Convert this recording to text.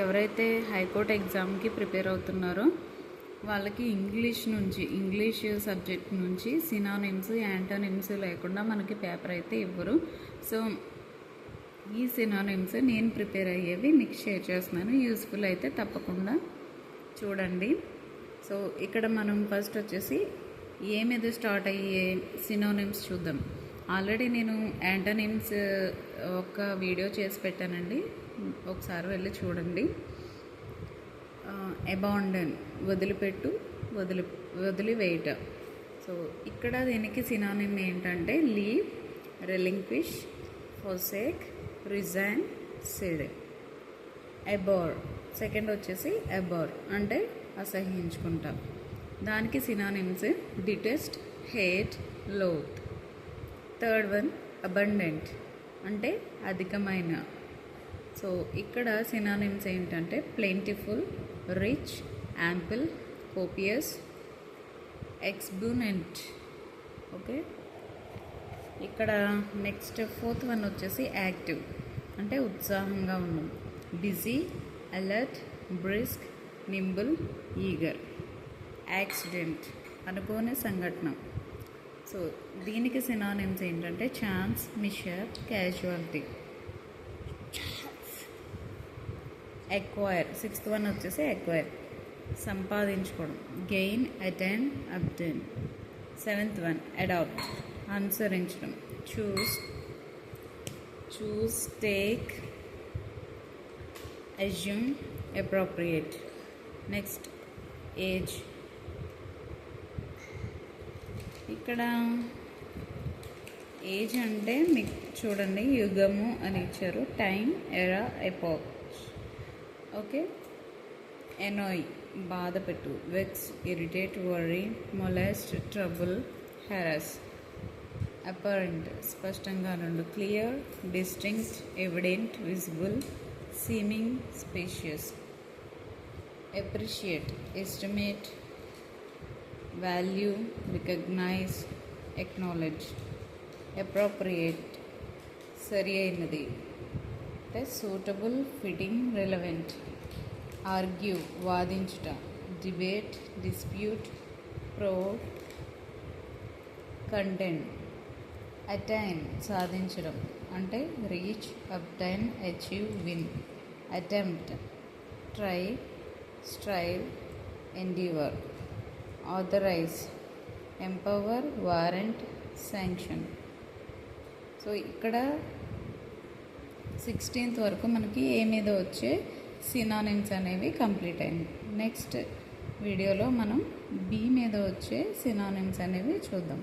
ఎవరైతే హైకోర్టు ఎగ్జామ్కి ప్రిపేర్ అవుతున్నారో వాళ్ళకి ఇంగ్లీష్ నుంచి ఇంగ్లీష్ సబ్జెక్ట్ నుంచి సినానిమ్స్ యాంటోనిమ్స్ లేకుండా మనకి పేపర్ అయితే ఇవ్వరు. సో ఈ సినానిమ్స్ నేను ప్రిపేర్ అయ్యేవి మీకు షేర్ చేస్తున్నాను. యూస్ఫుల్ అయితే తప్పకుండా చూడండి. సో ఇక్కడ మనం ఫస్ట్ వచ్చేసి ఏ మీద స్టార్ట్ అయ్యే సినోనిమ్స్ చూద్దాం. ఆల్రెడీ నేను యాంటోనిమ్స్ ఒక వీడియో చేసి పెట్టానండి. ఒకసారి వెళ్ళి చూడండి. అబాండన్ వదిలిపెట్టు వదిలి వదిలివేయట. సో ఇక్కడ దీనికి సినానిమ్ ఏంటంటే leave relinquish forsake resign cede abhor second వచ్చేసి అబోర్ అంటే అసహించుకుంటాం దానికి synonyms detest hate loathe third one abundant అంటే అధికమైన. సో ఇక్కడ సినానిమ్స్ ఏంటంటే plentiful rich ample copious exuberant okay ఇక్కడ నెక్స్ట్ ఫోర్త్ వన్ వచ్చేసి యాక్టివ్ అంటే ఉత్సాహంగా ఉన్నాం. Busy alert brisk nimble eager accident అనుకోని సంఘటన. సో దీనికి సినానిమ్స్ ఏంటంటే chance mishap casualty acquire sixth one వచ్చేసి ఎక్వైర్ సంపాదించుకోవడం. Gain attend obtain seventh one adopt అనుసరించడం choose choose take assume appropriate next age ఇక్కడ ఏజ్ అంటే మీకు చూడండి యుగము అని ఇచ్చారు. Time era epoch okay? Annoy badapettu vex irritate worry molest trouble harass. Apparent spashtanga nundu clear distinct evident visible seeming spacious. Appreciate estimate value recognize acknowledge. Appropriate சரியாயினதே అంటే suitable fitting relevant argue వాదించుట. Debate dispute pro content attain సాధించడం. అంటే reach obtain achieve win attempt try strive endeavour authorise empower warrant sanction so ఇక్కడ sixteenth వరకు మనకి ఏ మీద వచ్చే synonyms అనేవి కంప్లీట్ అయింది నెక్స్ట్ వీడియోలో మనం బి మీద వచ్చే సినానిమ్స్ అనేవి చూద్దాం.